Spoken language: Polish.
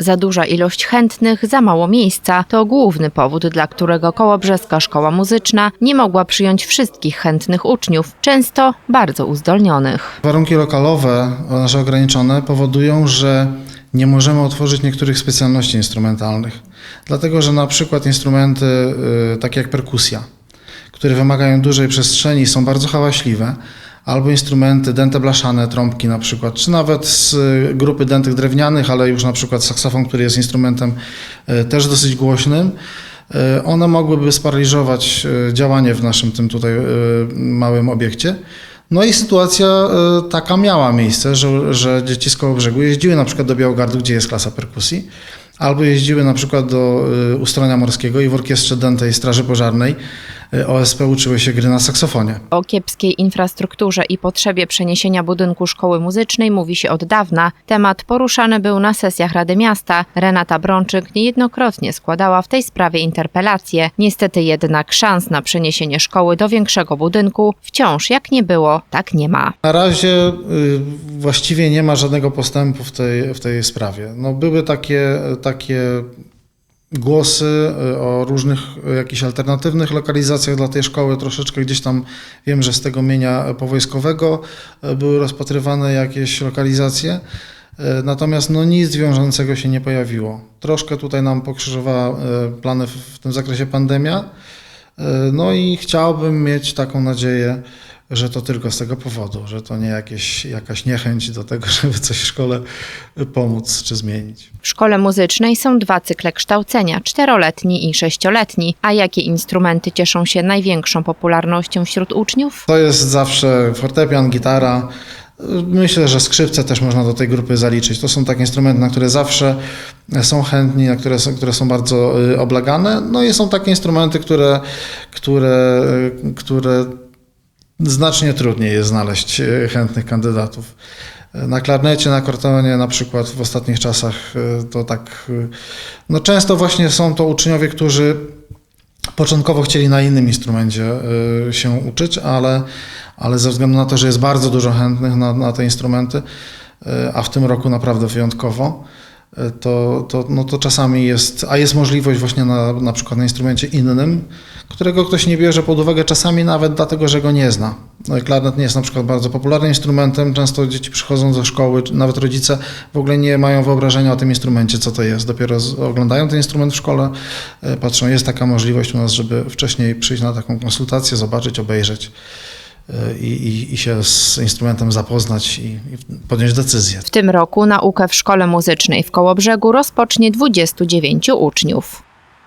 Za duża ilość chętnych, za mało miejsca to główny powód, dla którego Kołobrzeska Szkoła Muzyczna nie mogła przyjąć wszystkich chętnych uczniów, często bardzo uzdolnionych. Warunki lokalowe, nasze ograniczone, powodują, że nie możemy otworzyć niektórych specjalności instrumentalnych. Dlatego, że na przykład instrumenty y, takie jak perkusja, które wymagają dużej przestrzeni, są bardzo hałaśliwe, albo instrumenty dęte blaszane, trąbki na przykład, czy nawet z y, grupy dętych drewnianych, ale już na przykład saksofon, który jest instrumentem y, też dosyć głośnym, y, one mogłyby sparaliżować działanie w naszym tym tutaj małym obiekcie. No i sytuacja taka miała miejsce, że, że dzieci z jeździły na przykład do Białogardu, gdzie jest klasa perkusji, albo jeździły na przykład do Ustronia Morskiego i w Orkiestrze Dętej Straży Pożarnej OSP uczyły się gry na saksofonie. O kiepskiej infrastrukturze i potrzebie przeniesienia budynku szkoły muzycznej mówi się od dawna. Temat poruszany był na sesjach Rady Miasta. Renata Brączyk niejednokrotnie składała w tej sprawie interpelacje. Niestety jednak szans na przeniesienie szkoły do większego budynku wciąż jak nie było, tak nie ma. Na razie y, właściwie nie ma żadnego postępu w tej, w tej sprawie. No, były takie, takie głosy y, o różnych y, jakichś alternatywnych lokalizacjach dla tej szkoły. Troszeczkę gdzieś tam wiem, że z tego mienia powojskowego y, były rozpatrywane jakieś lokalizacje. Natomiast no, nic wiążącego się nie pojawiło. Troszkę tutaj nam pokrzyżowała plany w, tym zakresie pandemia. No i chciałbym mieć taką nadzieję, że to tylko z tego powodu, że to nie jakieś, jakaś niechęć do tego, żeby coś w szkole pomóc czy zmienić. W szkole muzycznej są dwa cykle kształcenia, czteroletni i sześcioletni. A jakie instrumenty cieszą się największą popularnością wśród uczniów? To jest zawsze fortepian, gitara. Myślę, że skrzypce też można do tej grupy zaliczyć. To są takie instrumenty, na które zawsze są chętni, na które są, które są bardzo y, oblegane. No i są takie instrumenty, które, które, y, które znacznie trudniej jest znaleźć y, chętnych kandydatów. Na klarnecie, na akordeonie na przykład w ostatnich czasach y, to tak, no często właśnie są to uczniowie, którzy początkowo chcieli na innym instrumencie się uczyć, ale, ale ze względu na to, że jest bardzo dużo chętnych na, na te instrumenty, a w tym roku naprawdę wyjątkowo, to, to, no to czasami jest, a jest możliwość właśnie na, na przykład na instrumencie innym, którego ktoś nie bierze pod uwagę czasami nawet dlatego, że go nie zna. No i klarnet nie jest na przykład bardzo popularnym instrumentem, często dzieci przychodzą do szkoły, nawet rodzice w ogóle nie mają wyobrażenia o tym instrumencie, co to jest. Dopiero oglądają ten instrument w szkole, e, patrzą, jest taka możliwość u nas, żeby wcześniej przyjść na taką konsultację, zobaczyć, obejrzeć i, i, i się z instrumentem zapoznać i, i podjąć decyzję. W tym roku naukę w szkole muzycznej w Kołobrzegu rozpocznie 29 uczniów.